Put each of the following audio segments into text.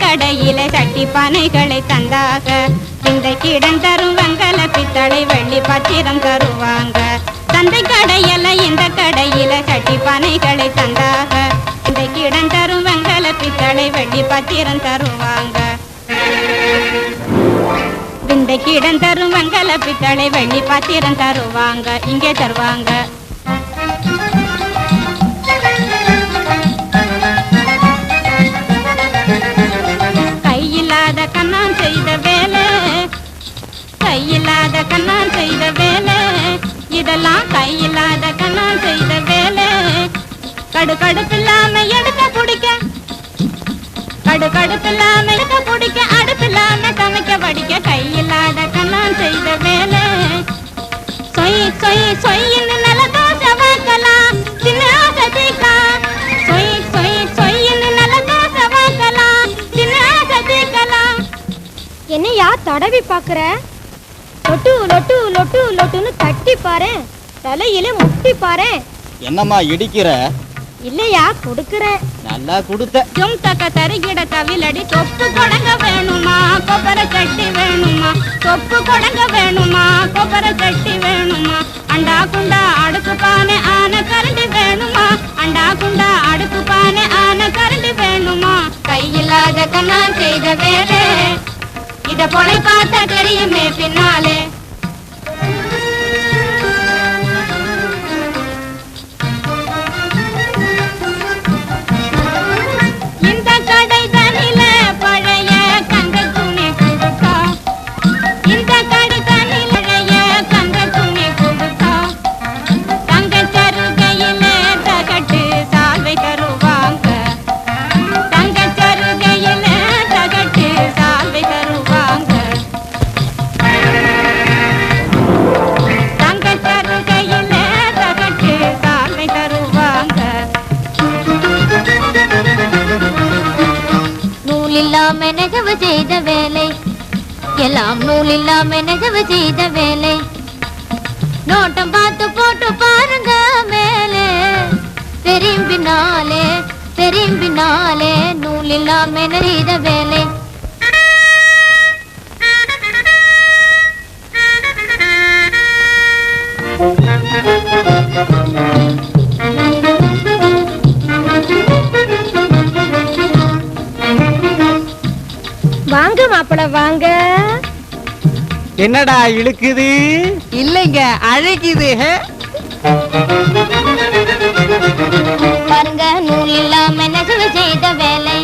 கடையில தட்டி பானைகளை தந்தாக இந்த கிடந்தரும் வங்கல பித்தளை பாத்திரம் தருவாங்க. தந்தை கடையில இந்த கடையில கட்டி பானைகளை தந்தாக இந்த கிடம் தரும் வெங்கல பித்தளை வெள்ளி பத்திரம் தருவாங்க. இந்த கிடம் தரும் வெங்கல பித்தளை வெள்ளி பத்திரம் தருவாங்க. இங்கே தருவாங்க. இதெல்லாம் கையில்லாத கண்ணான் செய்த வேலை. கடு கடுப்பில்லாம எடுக்க குடிக்க கடு கடுப்பில்லாம எடுக்க குடிக்க அடுப்பில்லாம சமைக்க படிக்க. கையில்லாத கண்ணான் செய்த வேலை. சொய் சொய் சொய்ன்னு நல்ல தோசை வாக்கலாம். சின்ன சொய் சொய் சொய்ன்னு நல்ல தோசை வாக்கலாம். சின்ன என்னையா தடவி பாக்குற லொட்டு லொட்டு லொட்டு லொட்டுன்னு தட்டி பாரு தலையில முட்டி பாரு என்னம்மா இடிக்கிற? இல்லையா கொடுக்கறேன் நல்லா கொடுத்த. ஜும் தக்க தருகிட தவிலடி தொப்பு கொடங்க வேணுமா? கொப்பரை கட்டி வேணுமா? தொப்பு கொடங்க வேணுமா? கொப்பரை கட்டி வேணுமா? அண்டா குண்டா அடுக்கு பானை ஆன கரண்டி வேணுமா? அண்டா குண்டா அடுக்கு பானை ஆன கரண்டி எல்லாம் இல்லாம நெசவு செய்த வேலை. நோட்டம் பார்த்து போட்டு பாருங்க மேலே. திரும்பினாலே திரும்பினாலே நூல் இல்லாம செய்த வேலை. என்னடா இழுக்குது? இல்லைங்க அழைக்குது பாருங்க நூல் இல்லாம நெசவு செய்த வேலை?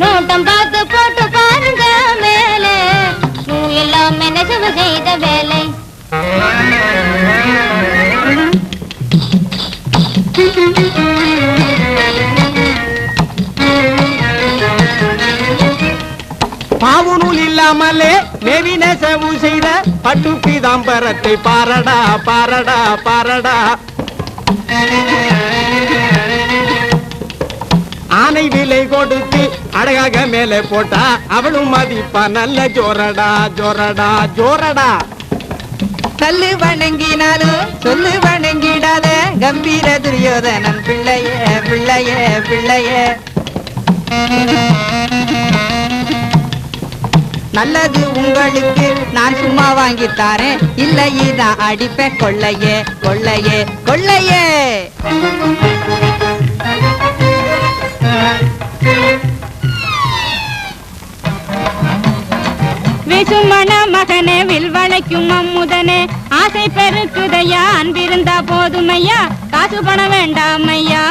நோட்டம் பார்த்து போட்டு பாருங்க மேலே. நூல் இல்லாம நெசவு செய்த வேலை? பாவு நூல் இல்லாமலே நெவி நெசவு செய்த பட்டு பிதாம்பரத்தை பாரடா பாரடா பாரடா. ஆனை விலை கொடுத்து அழகாக மேலே போட்டா அவளும் மதிப்பா நல்ல ஜோரடா ஜோரடா ஜோரடா. சொல்லு வணங்கினாலும் சொல்லு வணங்கிடாத கம்பீர துரியோதனன் பிள்ளையே பிள்ளையே பிள்ளையே. நல்லது உங்களுக்கு. நான் சும்மா வாங்கி தாரேன். இல்ல இதான் அடிப்பேன் கொள்ளையே கொள்ளையே கொள்ளையே. விசுமண மகனே வில்வளைக்கும் அம்முதனே ஆசை பெருக்குதையா அன்பிருந்தா போதுமையா. காசு பணம் வேண்டாம் ஐயா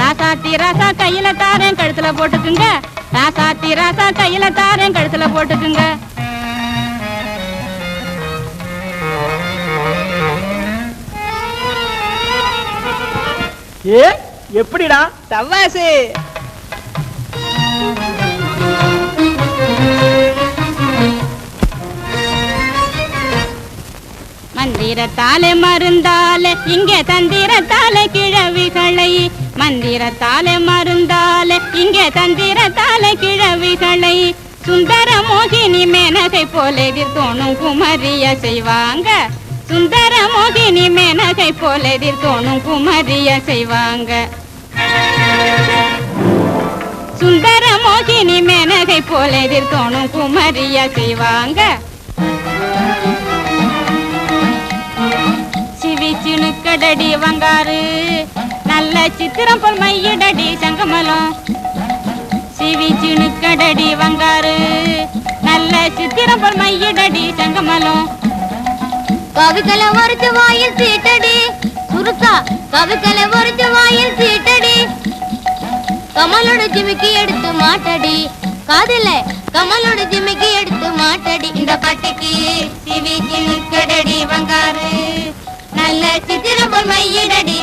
ராசாத்தி ராசா கையில தாரேன். கழுத்துல போட்டுக்குங்க. ராசாத்தி ராசா கையில தாரேன் கழுத்துல போட்டுக்குங்க. ஏ எப்படிடா? தவாசு. மந்திரத்தாலே மருந்தாலே இங்கே தந்திரத்தாலே கிழவிகளை. மந்திரத்தாலே மருந்தாலே இங்கே கால கிழவிகளை சுந்தர மோகினி மேனகை போல எதிர்கோணும் குமரிய செய்வாங்க. சுந்தர மோகினி மேனகை போல எதிர்கோணும் குமரிய செய்வாங்க. சுந்தர மோகினி மேனகை போல எதிர்த்தோணும் குமரிய செய்வாங்க. சிவி கடடி வங்காறு நல்ல சித்திரம் போல் மையிடடி சங்கமலம். சிவிச்சுனு கடடி வங்காரு. நல்ல சித்திரம் போல் மையிடடி சங்கமலம் கவிகளை ஒருத்து வாயில் சீட்டடி. சுருக்கா கவிகளை ஒருத்து வாயில் சீட்டடி. கமலோட ஜிமிக்கி எடுத்து மாட்டடி. காதல கமலோட ஜிமிக்கி எடுத்து மாட்டடி. இந்த பட்டுக்கு சிவிச்சுனு கடடி வங்காரு. நல்ல சித்திரம் போல் மையிடடி